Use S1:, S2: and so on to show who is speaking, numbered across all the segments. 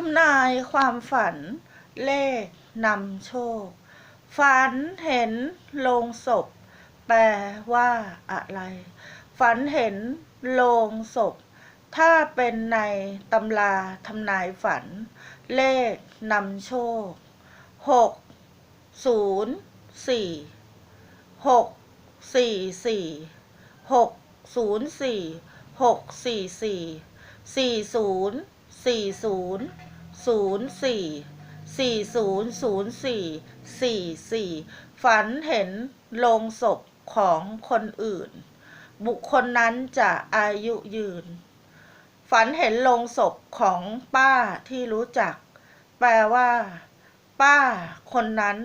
S1: ทำนายความฝัน เลขนำโชค ฝันเห็นโลงศพ แปลว่าอะไร ฝันเห็นโลงศพ ถ้าเป็นในตำราทำนายฝัน เลขนำโชคหกศูนย์สี่หกสี่สี่หกศูนย์สี่หกสี่สี่สี่ศูนย์สี่ศูนย์ ศูนย์สี่สี่ศูนย์ศูนย์สี่สี่สี่ฝันเห็นโลงศพของคนอื่น บุคคลนั้นจะอายุยืน ฝันเห็นโลงศพของป้าที่รู้จัก แปลว่า ป้าคนนั้น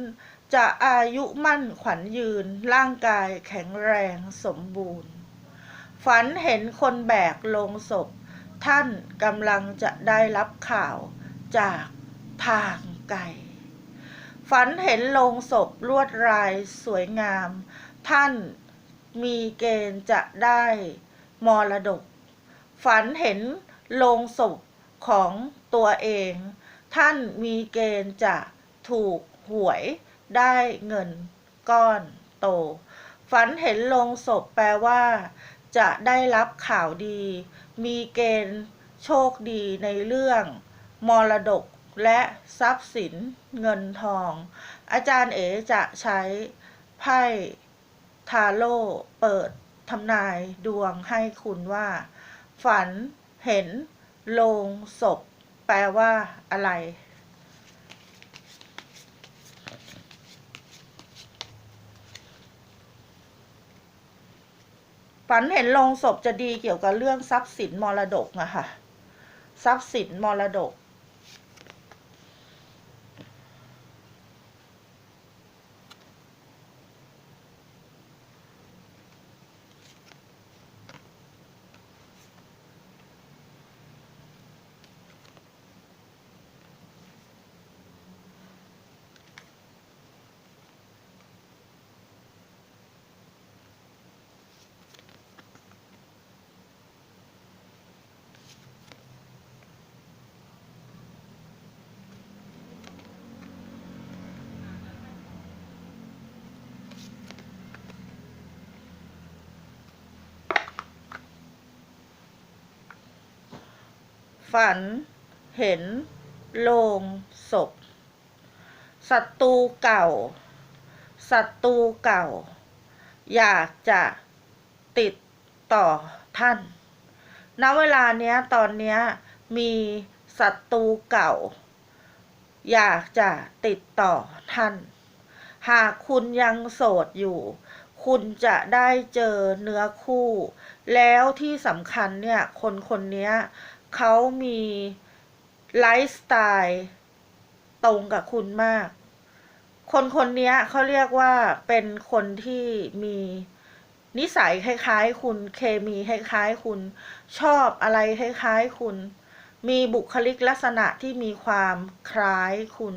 S1: จะอายุมั่นขวัญยืน ร่างกายแข็งแรงสมบูรณ์ ฝันเห็นคนแบกโลงศพ ท่านกำลังจะได้รับข่าว จากทางไกล ฝันเห็นโลงศพลวดลายสวยงาม ท่านมีเกณฑ์จะได้มรดก ฝันเห็นโลงศพของตัวเอง ท่านมีเกณฑ์จะถูกหวยได้เงินก้อนโต ฝันเห็นโลงศพแปลว่า จะได้รับข่าวดี มีเกณฑ์โชคดีในเรื่อง มรดกและทรัพย์สินเงินทอง อาจารย์เอ๋จะใช้ไพ่ทาโร่เปิดทำนายดวงให้คุณว่า ฝันเห็นโลงศพ แปลว่าอะไร ฝันเห็นโลงศพจะดีเกี่ยวกับเรื่องทรัพย์สินมรดกอะค่ะ ทรัพย์สินมรดก ฝัน เห็น โลงศพศัตรูเก่าศัตรูเก่า อยากจะติดต่อท่าน ณ เวลาเนี้ยตอนเนี้ยมีศัตรูเก่า อยากจะติดต่อท่าน หากคุณยังโสดอยู่ คุณจะได้เจอเนื้อคู่ แล้วที่สำคัญเนี่ย คนคนนี้ เขามีไลฟ์สไตล์ตรงกับคุณมาก คนคนนี้เขาเรียกว่าเป็นคนที่มีนิสัยคล้ายๆ คุณเคมีคล้ายๆ คุณชอบอะไรคล้ายๆ คุณ มีบุคลิกลักษณะที่มีความคล้ายคุณ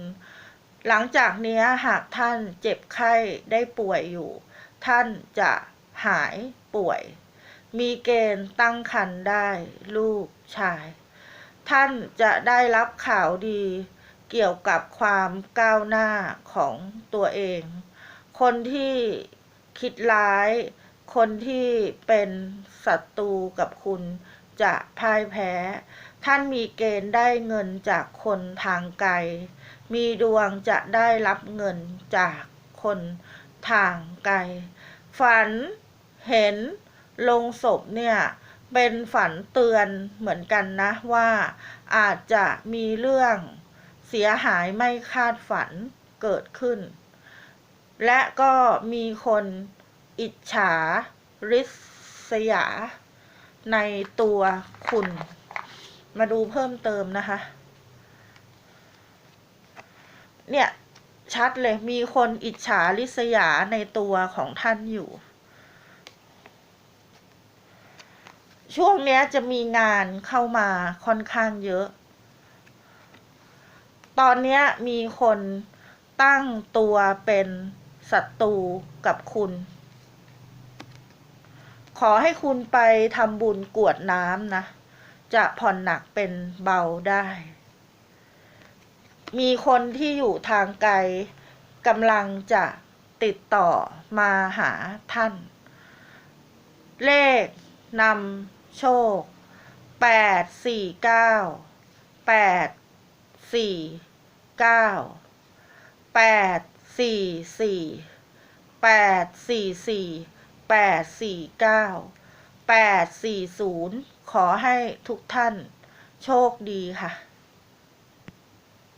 S1: หลังจากนี้หากท่านเจ็บไข้ได้ป่วยอยู่ ท่านจะหายป่วย มีเกณฑ์ตั้งครรภ์ได้ลูก ชาย ท่านจะได้รับข่าวดีเกี่ยวกับความก้าวหน้าของตัวเอง คนที่คิดร้าย คนที่เป็นศัตรูกับคุณจะพ่ายแพ้ ท่านมีเกณฑ์ได้เงินจากคนทางไกล มีดวงจะได้รับเงินจากคนทางไกล ฝันเห็นลงศพเนี่ย เป็นฝันเตือนเหมือนกันนะว่าอาจจะมีเรื่องเสียหายไม่คาดฝันเกิดขึ้น และก็มีคนอิจฉาริษยา ในตัวคุณ มาดูเพิ่มเติมนะคะ เนี่ย ชัดเลยมีคนอิจฉาริษยาในตัวของท่านอยู่ ช่วงเนี้ยจะมีงานเข้ามาค่อนข้างเยอะ ตอนเนี้ยมีคนตั้งตัวเป็นศัตรูกับคุณ ขอให้คุณไปทำบุญกวดน้ำนะ จะผ่อนหนักเป็นเบาได้ มีคนที่อยู่ทางไกลกำลังจะติดต่อมาหาท่าน เลขนำ โชคแปดสี่เก้าแปดสี่เก้าแปดสี่สี่แปดสี่สี่แปดสี่เก้าแปดสี่ศูนย์ขอให้ทุกท่านโชคดีค่ะ